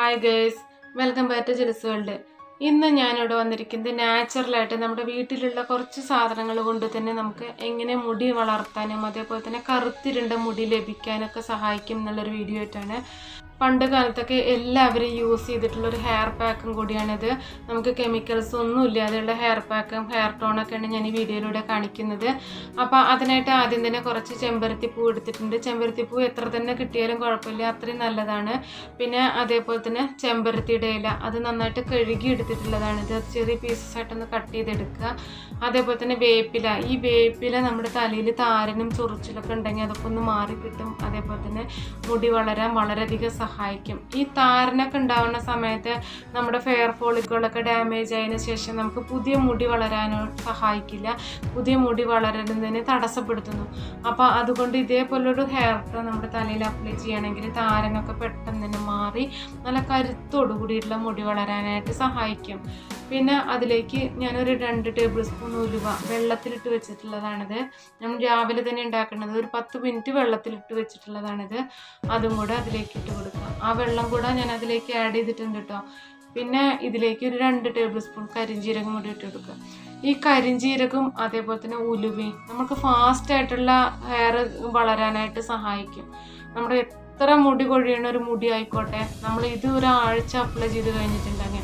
Hi girls welcome back to Jil's world ഇന്ന് ഞാനിവിടെ വന്നിരിക്കുന്നത് നാച്ചുറലായിട്ട് നമ്മുടെ വീട്ടിലുള്ള കുറച്ച് സാധനങ്ങൾ കൊണ്ട് തന്നെ നമുക്ക് എങ്ങനെ മുടി വളർത്താനും അതേപോലെ തന്നെ കറുത്തിരുണ്ട മുടി ലഭിക്കാനൊക്കെ സഹായിക്കും എന്നുള്ളൊരു വീഡിയോ ആയിട്ടാണ്. പണ്ട് കാലത്തൊക്കെ എല്ലാവരും യൂസ് ചെയ്തിട്ടുള്ള ഒരു ഹെയർ പാക്കും കൂടിയാണിത്. നമുക്ക് കെമിക്കൽസ് ഒന്നും ഇല്ലാതെയുള്ള ഹെയർ പാക്കും ഹെയർ ടോണൊക്കെയാണ് ഞാൻ ഈ വീഡിയോയിലൂടെ കാണിക്കുന്നത്. അപ്പോൾ അതിനായിട്ട് ആദ്യം തന്നെ കുറച്ച് ചെമ്പരത്തിപ്പൂ എടുത്തിട്ടുണ്ട്. ചെമ്പരത്തിപ്പൂ എത്ര തന്നെ കിട്ടിയാലും കുഴപ്പമില്ല അത്രയും നല്ലതാണ്. പിന്നെ അതേപോലെ തന്നെ ചെമ്പരത്തിയുടെ ഇല അത് നന്നായിട്ട് കഴുകി എടുത്തിട്ടുള്ളതാണ്. ഇത് ചെറിയ പീസസ് ആയിട്ടൊന്ന് കട്ട് ചെയ്തെടുക്കുക. അതേപോലെ തന്നെ വേപ്പില ഈ വേപ്പില നമ്മുടെ തലയിൽ താരനും ചൊറിച്ചിലൊക്കെ ഉണ്ടെങ്കിൽ അതൊക്കെ ഒന്ന് മാറി കിട്ടും അതേപോലെ തന്നെ മുടി വളരാൻ വളരെയധികം സഹായിക്കും. ഈ താരനൊക്കെ ഉണ്ടാവുന്ന സമയത്ത് നമ്മുടെ ഫെയർ ഫോളിക്കുകളൊക്കെ ഡാമേജ് ആയതിനു ശേഷം നമുക്ക് പുതിയ മുടി വളരാനോ സഹായിക്കില്ല. പുതിയ മുടി വളരുന്നതിന് തടസ്സപ്പെടുത്തുന്നു. അപ്പോൾ അതുകൊണ്ട് ഇതേപോലൊരു ഹെയർ നമ്മുടെ തലയിൽ അപ്ലൈ ചെയ്യണമെങ്കിൽ താരനൊക്കെ പെട്ടെന്ന് തന്നെ മാറി നല്ല കരുത്തോടു കൂടിയിട്ടുള്ള മുടി വളരാനായിട്ട് സഹായിക്കും. പിന്നെ അതിലേക്ക് ഞാനൊരു രണ്ട് ടേബിൾ സ്പൂൺ ഉലുവ വെള്ളത്തിലിട്ട് വെച്ചിട്ടുള്ളതാണിത്. നമ്മൾ രാവിലെ തന്നെ ഉണ്ടാക്കുന്നത് ഒരു പത്ത് മിനിറ്റ് വെള്ളത്തിലിട്ട് വെച്ചിട്ടുള്ളതാണിത്. അതും കൂടെ അതിലേക്ക് ഇട്ട് കൊടുക്കുക. ആ വെള്ളം കൂടെ ഞാൻ അതിലേക്ക് ആഡ് ചെയ്തിട്ടുണ്ട് കേട്ടോ പിന്നെ ഇതിലേക്ക് ഒരു രണ്ട് ടേബിൾ സ്പൂൺ കരിഞ്ജീരകം കൂടി ഇട്ട് കൊടുക്കുക. ഈ കരിഞ്ജീരകം അതേപോലെ തന്നെ ഉലുവയും നമുക്ക് ഫാസ്റ്റ് ആയിട്ടുള്ള ഹെയർ വളരാനായിട്ട് സഹായിക്കും. നമ്മുടെ എത്ര മുടി കൊഴിയണ ഒരു മുടി ആയിക്കോട്ടെ നമ്മൾ ഇത് ഒരാഴ്ച അപ്ലൈ ചെയ്ത് കഴിഞ്ഞിട്ടുണ്ടെങ്കിൽ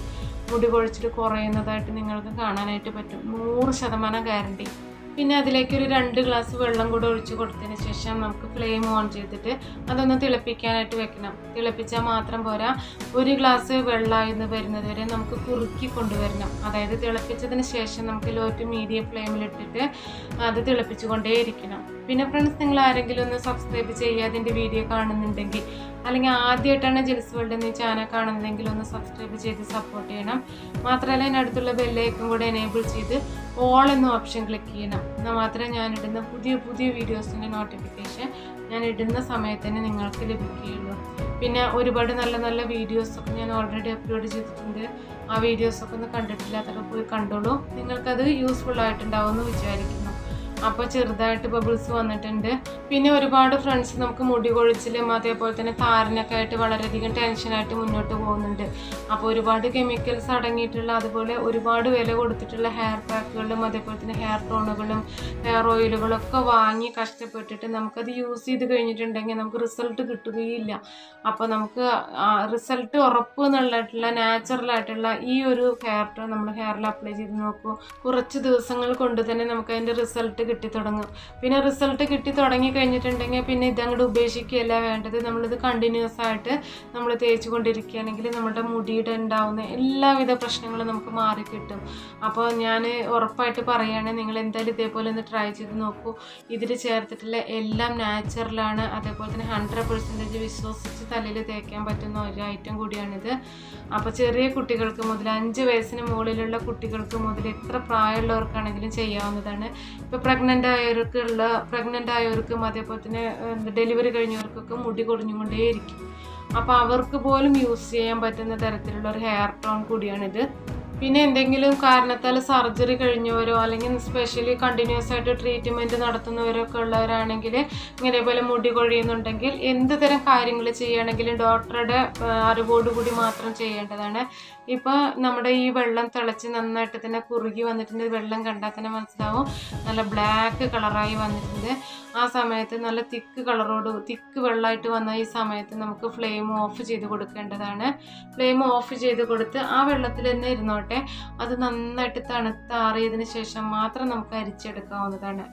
മുടി കൊഴിച്ചിൽ കുറയുന്നതായിട്ട് നിങ്ങൾക്ക് കാണാനായിട്ട് പറ്റും. നൂറ് ശതമാനം ഗ്യാരണ്ടി പിന്നെ അതിലേക്ക് ഒരു രണ്ട് ഗ്ലാസ് വെള്ളം കൂടെ ഒഴിച്ച് കൊടുത്തതിന് ശേഷം നമുക്ക് ഫ്ലെയിം ഓൺ ചെയ്തിട്ട് അതൊന്ന് തിളപ്പിക്കാനായിട്ട് വെക്കണം. തിളപ്പിച്ചാൽ മാത്രം പോരാ. ഒരു ഗ്ലാസ് വെള്ളമായിരുന്നു വരുന്നത് വരെ നമുക്ക് കുറുക്കി കൊണ്ടുവരണം. അതായത് തിളപ്പിച്ചതിന് ശേഷം നമുക്ക് ലോ ടു മീഡിയം ഫ്ലെയിമിലിട്ടിട്ട് അത് തിളപ്പിച്ചുകൊണ്ടേയിരിക്കണം. പിന്നെ ഫ്രണ്ട്സ് നിങ്ങൾ ആരെങ്കിലും ഒന്ന് സബ്സ്ക്രൈബ് ചെയ്യാതിന്റെ വീഡിയോ കാണുന്നുണ്ടെങ്കിൽ അല്ലെങ്കിൽ ആദ്യമായിട്ടാണ് ജെൽസ് വേൾഡ് എന്ന ചാനൽ കാണുന്നതെങ്കിൽ ഒന്ന് സബ്സ്ക്രൈബ് ചെയ്ത് സപ്പോർട്ട് ചെയ്യണം. മാത്രമല്ല അതിനടുത്തുള്ള ബെല്ലൈക്കും കൂടെ എനേബിൾ ചെയ്ത് ഓൾ എന്ന ഓപ്ഷൻ ക്ലിക്ക് ചെയ്യണം. എന്നാൽ മാത്രമേ ഞാനിടുന്ന പുതിയ പുതിയ വീഡിയോസിന്റെ നോട്ടിഫിക്കേഷൻ ഞാൻ ഇടുന്ന സമയത്ത് തന്നെ നിങ്ങൾക്ക് ലഭിക്കുകയുള്ളൂ. പിന്നെ ഒരുപാട് നല്ല നല്ല വീഡിയോസൊക്കെ ഞാൻ ഓൾറെഡി അപ്ലോഡ് ചെയ്തിട്ടുണ്ട്. ആ വീഡിയോസൊക്കെ ഒന്ന് കണ്ടിട്ടില്ലാത്തവർ പോയി കണ്ടോളൂ. നിങ്ങൾക്കത് യൂസ്ഫുൾ ആയിട്ടുണ്ടാവുമെന്ന് വിചാരിക്കുന്നു. അപ്പോൾ ചെറുതായിട്ട് ബബിൾസ് വന്നിട്ടുണ്ട്. പിന്നെ ഒരുപാട് ഫ്രണ്ട്സ് നമുക്ക് മുടി കൊഴിച്ചിലും അതേപോലെ തന്നെ താരനൊക്കെ ആയിട്ട് വളരെയധികം ടെൻഷനായിട്ട് മുന്നോട്ട് പോകുന്നുണ്ട്. അപ്പോൾ ഒരുപാട് കെമിക്കൽസ് അടങ്ങിയിട്ടുള്ള അതുപോലെ ഒരുപാട് വില കൊടുത്തിട്ടുള്ള ഹെയർ പാക്കുകളും അതേപോലെ തന്നെ ഹെയർ ടോണുകളും ഹെയർ ഓയിലുകളും ഒക്കെ വാങ്ങി കഷ്ടപ്പെട്ടിട്ട് നമുക്കത് യൂസ് ചെയ്ത് കഴിഞ്ഞിട്ടുണ്ടെങ്കിൽ നമുക്ക് റിസൾട്ട് കിട്ടുകയില്ല. അപ്പോൾ നമുക്ക് റിസൾട്ട് ഉറപ്പ് എന്നുള്ളതായിട്ടുള്ള നാച്ചുറൽ ആയിട്ടുള്ള ഈ ഒരു ഹെയർ ടോൺ നമ്മൾ ഹെയറിൽ അപ്ലൈ ചെയ്ത് നോക്കൂ. കുറച്ച് ദിവസങ്ങൾ കൊണ്ട് തന്നെ നമുക്ക് അതിന്റെ റിസൾട്ട് കിട്ടി തുടങ്ങും. പിന്നെ റിസൾട്ട് കിട്ടി തുടങ്ങി കഴിഞ്ഞിട്ടുണ്ടെങ്കിൽ പിന്നെ ഇതങ്ങോട്ട് ഉപേക്ഷിക്കുകയല്ല വേണ്ടത്. നമ്മളിത് കണ്ടിന്യൂസ് ആയിട്ട് നമ്മൾ തേച്ച് കൊണ്ടിരിക്കുകയാണെങ്കിൽ നമ്മുടെ മുടിയുടെ ഉണ്ടാവുന്ന എല്ലാവിധ പ്രശ്നങ്ങളും നമുക്ക് മാറി കിട്ടും. അപ്പോൾ ഞാൻ ഉറപ്പായിട്ട് പറയുകയാണ് നിങ്ങൾ എന്തായാലും ഇതേപോലെ ഒന്ന് ട്രൈ ചെയ്ത് നോക്കൂ. ഇതിൽ ചേർത്തിട്ടുള്ള എല്ലാം നാച്ചുറലാണ് അതേപോലെ തന്നെ ഹൺഡ്രഡ് പെർസെന്റേജ് വിശ്വസിച്ച് തലയിൽ തേക്കാൻ പറ്റുന്ന ഒരു ഐറ്റം കൂടിയാണിത്. അപ്പോൾ ചെറിയ കുട്ടികൾക്ക് മുതൽ അഞ്ച് വയസ്സിന് മുകളിലുള്ള കുട്ടികൾക്ക് മുതൽ എത്ര പ്രായമുള്ളവർക്കാണെങ്കിലും ചെയ്യാവുന്നതാണ്. ഇപ്പോൾ പ്രഗ്നന്റ് ആയവർക്കുള്ള പ്രഗ്നന്റ് ആയവർക്കും അതേപോലെ തന്നെ ഡെലിവറി കഴിഞ്ഞവർക്കൊക്കെ മുടി കൊടിഞ്ഞുകൊണ്ടേയിരിക്കും. അപ്പോൾ അവർക്ക് പോലും യൂസ് ചെയ്യാൻ പറ്റുന്ന തരത്തിലുള്ള ഒരു ഹെയർ ടോൺ കൂടിയാണിത്. പിന്നെ എന്തെങ്കിലും കാരണത്താൽ സർജറി കഴിഞ്ഞവരോ അല്ലെങ്കിൽ സ്പെഷ്യലി കണ്ടിന്യൂസ് ആയിട്ട് ട്രീറ്റ്മെന്റ് നടത്തുന്നവരൊക്കെ ഉള്ളവരാണെങ്കിൽ ഇങ്ങനെപോലെ മുടി കൊഴിയുന്നുണ്ടെങ്കിൽ എന്ത് തരം കാര്യങ്ങൾ ചെയ്യുകയാണെങ്കിലും ഡോക്ടറുടെ അറിവോടുകൂടി മാത്രം ചെയ്യേണ്ടതാണ്. ഇപ്പോൾ നമ്മുടെ ഈ വെള്ളം തിളച്ച് നന്നായിട്ട് തന്നെ കുറുകി വന്നിട്ടുണ്ട്. വെള്ളം കണ്ടാൽ തന്നെ മനസ്സിലാവും. നല്ല ബ്ലാക്ക് കളറായി വന്നിട്ടുണ്ട്. ആ സമയത്ത് നല്ല തിക്ക് കളറോട് തിക്ക് വെള്ളമായിട്ട് വന്ന ഈ സമയത്ത് നമുക്ക് ഫ്ലെയിം ഓഫ് ചെയ്ത് കൊടുക്കേണ്ടതാണ്. ഫ്ലെയിം ഓഫ് ചെയ്ത് കൊടുത്ത് ആ വെള്ളത്തിൽ തന്നെ ഇരുന്നോട്ടെ. അത് നന്നായിട്ട് തണുത്താറിയതിന് ശേഷം മാത്രം നമുക്ക് അരിച്ചെടുക്കാവുന്നതാണ്.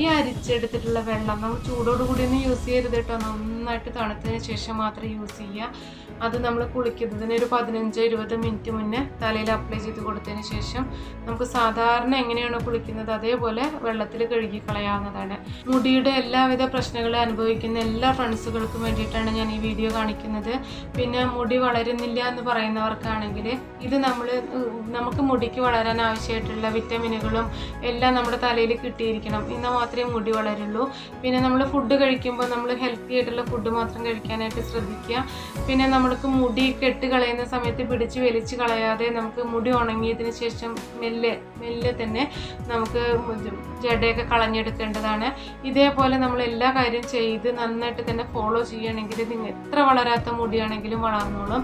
ഈ അരിച്ചെടുത്തിട്ടുള്ള വെള്ളം നമ്മൾ ചൂടോടുകൂടി ഒന്നും യൂസ് ചെയ്യരുത് കേട്ടോ. നന്നായിട്ട് തണുത്തതിന് ശേഷം മാത്രം യൂസ് ചെയ്യുക. അത് നമ്മൾ കുളിക്കുന്നതിന് ഒരു പതിനഞ്ച് ഇരുപത് മിനിറ്റ് മുന്നേ തലയിൽ അപ്ലൈ ചെയ്ത് കൊടുത്തതിന് ശേഷം നമുക്ക് സാധാരണ എങ്ങനെയാണ് കുളിക്കുന്നത് അതേപോലെ വെള്ളത്തിൽ കഴുകി കളയാവുന്നതാണ്. മുടിയുടെ എല്ലാവിധ പ്രശ്നങ്ങളും അനുഭവിക്കുന്ന എല്ലാ ഫ്രണ്ട്സുകൾക്കും വേണ്ടിയിട്ടാണ് ഞാൻ ഈ വീഡിയോ കാണിക്കുന്നത്. പിന്നെ മുടി വളരുന്നില്ല എന്ന് പറയുന്നവർക്കാണെങ്കിൽ ഇത് നമ്മൾ നമുക്ക് മുടിക്ക് വളരാൻ ആവശ്യമായിട്ടുള്ള വിറ്റമിനുകളും എല്ലാം നമ്മുടെ തലയിൽ കിട്ടിയിരിക്കണം. എന്നാൽ മാത്രമേ മുടി വളരുള്ളൂ. പിന്നെ നമ്മൾ ഫുഡ് കഴിക്കുമ്പോൾ നമ്മൾ ഹെൽത്തി ആയിട്ടുള്ള ഫുഡ് മാത്രം കഴിക്കാനായിട്ട് ശ്രദ്ധിക്കുക. പിന്നെ നമ്മൾക്ക് മുടി കെട്ട് കളയുന്ന സമയത്ത് പിടിച്ച് വലിച്ച് കളയാതെ നമുക്ക് മുടി ഉണങ്ങിയതിന് ശേഷം മെല്ലെ മെല്ലെ തന്നെ നമുക്ക് ജടയൊക്കെ കളഞ്ഞെടുക്കേണ്ടതാണ്. ഇതേപോലെ നമ്മൾ എല്ലാ കാര്യം ചെയ്ത് നന്നായിട്ട് തന്നെ ഫോളോ ചെയ്യുകയാണെങ്കിൽ നിങ്ങൾ എത്ര വളരാത്ത മുടിയാണെങ്കിലും വളർന്നോളും.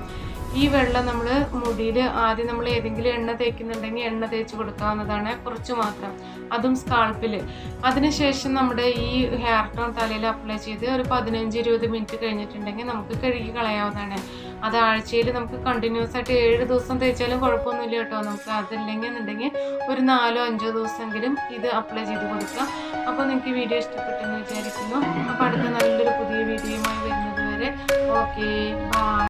ഈ വെള്ളം നമ്മൾ മുടിയിൽ ആദ്യം നമ്മൾ ഏതെങ്കിലും എണ്ണ തേക്കുന്നുണ്ടെങ്കിൽ എണ്ണ തേച്ച് കൊടുക്കാവുന്നതാണ് കുറച്ച് മാത്രം. അതും സ്കാൾപ്പിൽ അതിനുശേഷം നമ്മുടെ ഈ ഹെയർ ടോൺ തലയിൽ അപ്ലൈ ചെയ്ത് ഒരു പതിനഞ്ച് ഇരുപത് മിനിറ്റ് കഴിഞ്ഞിട്ടുണ്ടെങ്കിൽ നമുക്ക് കഴുകി കളയാവുന്നതാണ്. അത് ആഴ്ചയിൽ നമുക്ക് കണ്ടിന്യൂസ് ആയിട്ട് ഏഴ് ദിവസം തേച്ചാലും കുഴപ്പമൊന്നുമില്ല കേട്ടോ. നമുക്ക് അതില്ലെങ്കിൽ എന്നുണ്ടെങ്കിൽ ഒരു നാലോ അഞ്ചോ ദിവസമെങ്കിലും ഇത് അപ്ലൈ ചെയ്ത് കൊടുക്കാം അപ്പോൾ നിങ്ങൾക്ക് വീഡിയോ ഇഷ്ടപ്പെട്ടെന്ന് വിചാരിക്കുന്നു. അപ്പോൾ അടുത്ത നല്ലൊരു പുതിയ വീഡിയോയുമായി വരുന്നത് വരെ. Okay bye